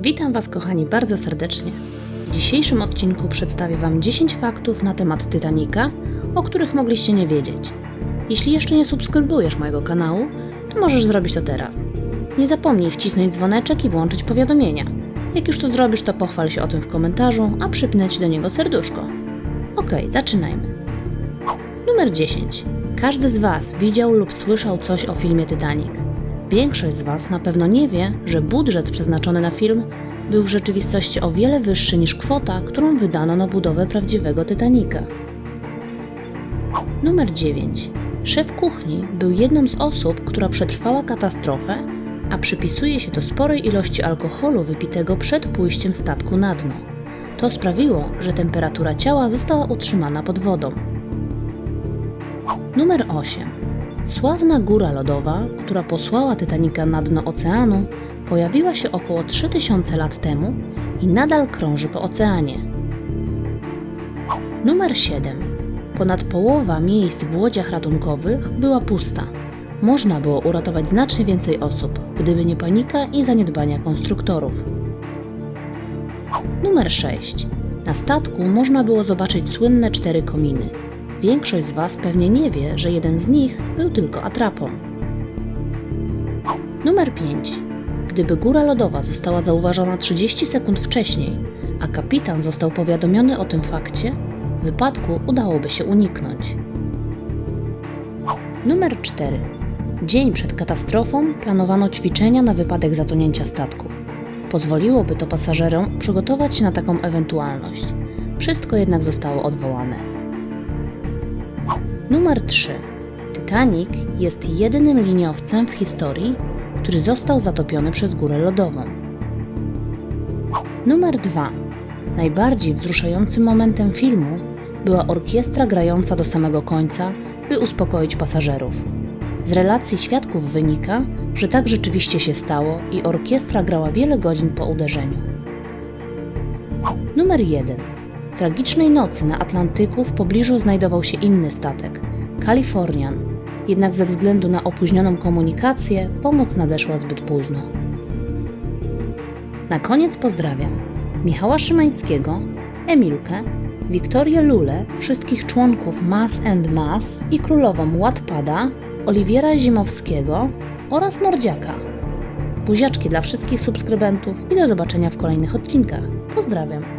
Witam Was, kochani, bardzo serdecznie. W dzisiejszym odcinku przedstawię Wam 10 faktów na temat Titanica, o których mogliście nie wiedzieć. Jeśli jeszcze nie subskrybujesz mojego kanału, to możesz zrobić to teraz. Nie zapomnij wcisnąć dzwoneczek i włączyć powiadomienia. Jak już to zrobisz, to pochwal się o tym w komentarzu, a przypnę Ci do niego serduszko. Okej, zaczynajmy. Numer 10. Każdy z Was widział lub słyszał coś o filmie Titanic. Większość z Was na pewno nie wie, że budżet przeznaczony na film był w rzeczywistości o wiele wyższy niż kwota, którą wydano na budowę prawdziwego Titanica. Numer 9. Szef kuchni był jedną z osób, która przetrwała katastrofę, a przypisuje się to sporej ilości alkoholu wypitego przed pójściem statku na dno. To sprawiło, że temperatura ciała została utrzymana pod wodą. Numer 8. Sławna góra lodowa, która posłała Titanica na dno oceanu, pojawiła się około 3000 lat temu i nadal krąży po oceanie. Numer 7. Ponad połowa miejsc w łodziach ratunkowych była pusta. Można było uratować znacznie więcej osób, gdyby nie panika i zaniedbania konstruktorów. Numer 6. Na statku można było zobaczyć słynne cztery kominy. Większość z Was pewnie nie wie, że jeden z nich był tylko atrapą. Numer 5. Gdyby góra lodowa została zauważona 30 sekund wcześniej, a kapitan został powiadomiony o tym fakcie, wypadku udałoby się uniknąć. Numer 4. Dzień przed katastrofą planowano ćwiczenia na wypadek zatonięcia statku. Pozwoliłoby to pasażerom przygotować się na taką ewentualność. Wszystko jednak zostało odwołane. Numer 3. Titanic jest jedynym liniowcem w historii, który został zatopiony przez górę lodową. Numer 2. Najbardziej wzruszającym momentem filmu była orkiestra grająca do samego końca, by uspokoić pasażerów. Z relacji świadków wynika, że tak rzeczywiście się stało i orkiestra grała wiele godzin po uderzeniu. Numer 1. Tragicznej nocy na Atlantyku w pobliżu znajdował się inny statek Kalifornian. Jednak ze względu na opóźnioną komunikację pomoc nadeszła zbyt późno. Na koniec pozdrawiam Michała Szymańskiego, Emilkę, Wiktorię Lulę, wszystkich członków Mass and Mass i królową Wattpada, Oliwiera Zimowskiego oraz Mordziaka. Buziaczki dla wszystkich subskrybentów i do zobaczenia w kolejnych odcinkach. Pozdrawiam.